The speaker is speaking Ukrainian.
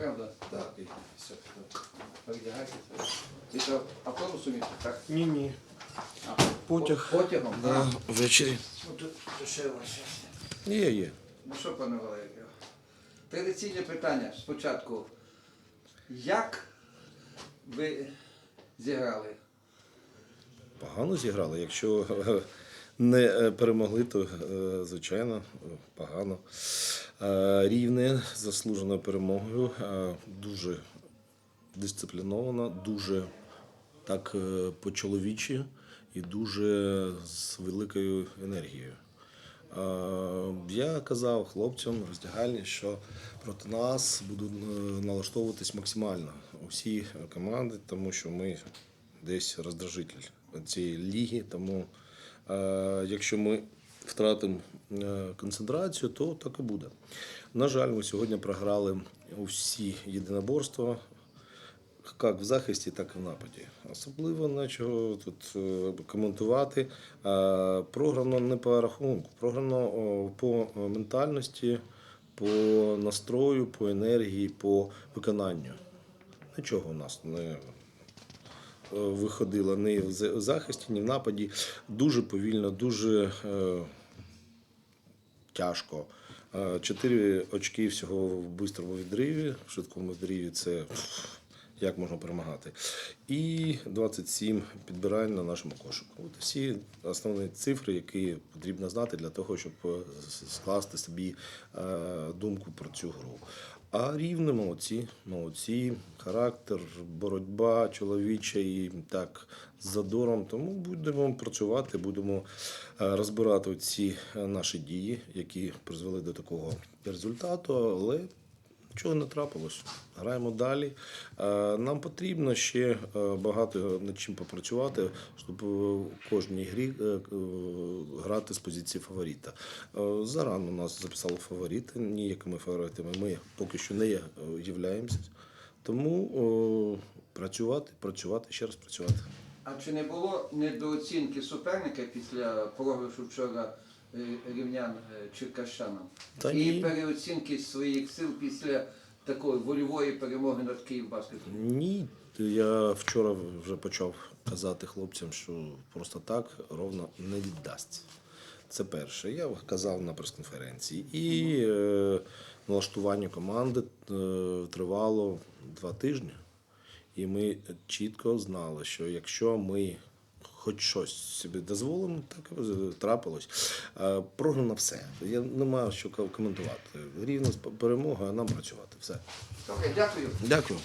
Правда? Так, і все. Передягайтеся. Що, автобусом їдете, так? Ні, ні. А, Потяг. по- Потягом? Да, ввечері. Ну, тут дешево щось. Є, є. Ну що, пане Валерію? Традиційне питання спочатку. Як ви зіграли? Погано зіграли. Якщо не е, перемогли, то е, звичайно погано. Е, Рівне з заслуженою перемогою. Дуже дисципліновано, дуже так по-чоловічі і дуже з великою енергією. Я казав хлопцям роздягальні, що проти нас будуть налаштовуватись максимально усі команди, тому що ми десь роздражитель цієї ліги. Тому якщо ми втратимо е, концентрацію, то так і буде. На жаль, ми сьогодні програли усі єдиноборства як в захисті, так і в нападі. Особливо нічого тут е, коментувати. Е, Програно не по рахунку, програно по ментальності, по настрою, по енергії, по виконанню. Нічого у нас не е, виходило ні в захисті, ні в нападі. Дуже повільно, дуже е, тяжко. Е, Чотири очки всього в швидкому відриві, в швидкому відриві це як можна перемагати. І 27 підбирань на нашому кошику. От всі основні цифри, які потрібно знати для того, щоб е, скласти собі е, думку про цю гру. А рівне молодці, молодці, характер, боротьба чоловіча і так з задором. Тому будемо працювати, будемо е, розбирати ці наші дії, які призвели до такого результату. Але Нічого не трапилось. Граємо далі. Е, Нам потрібно ще е, багато над чим попрацювати, щоб е, в кожній грі грати з позиції фаворита. Зарано нас записали фаворити, ніякими фаворитами ми поки що не являємося. Тому працювати, працювати, ще раз працювати. А чи не було недооцінки суперника після програшу вчора рівнян е, Черкащанам? Та І ні. переоцінки своїх сил після такої вольової перемоги над Київбаскетом? Ні, я вчора вже почав казати хлопцям, що просто так ровно не віддасться. Це перше. Я казав на прес-конференції. І е, налаштування команди е, тривало два тижні. І ми чітко знали, що якщо ми хоч щось собі дозволимо, так трапилось. Е, Програно все. Я не маю що коментувати. Рівно перемога, а нам працювати. Все. Добре, дякую. Дякую.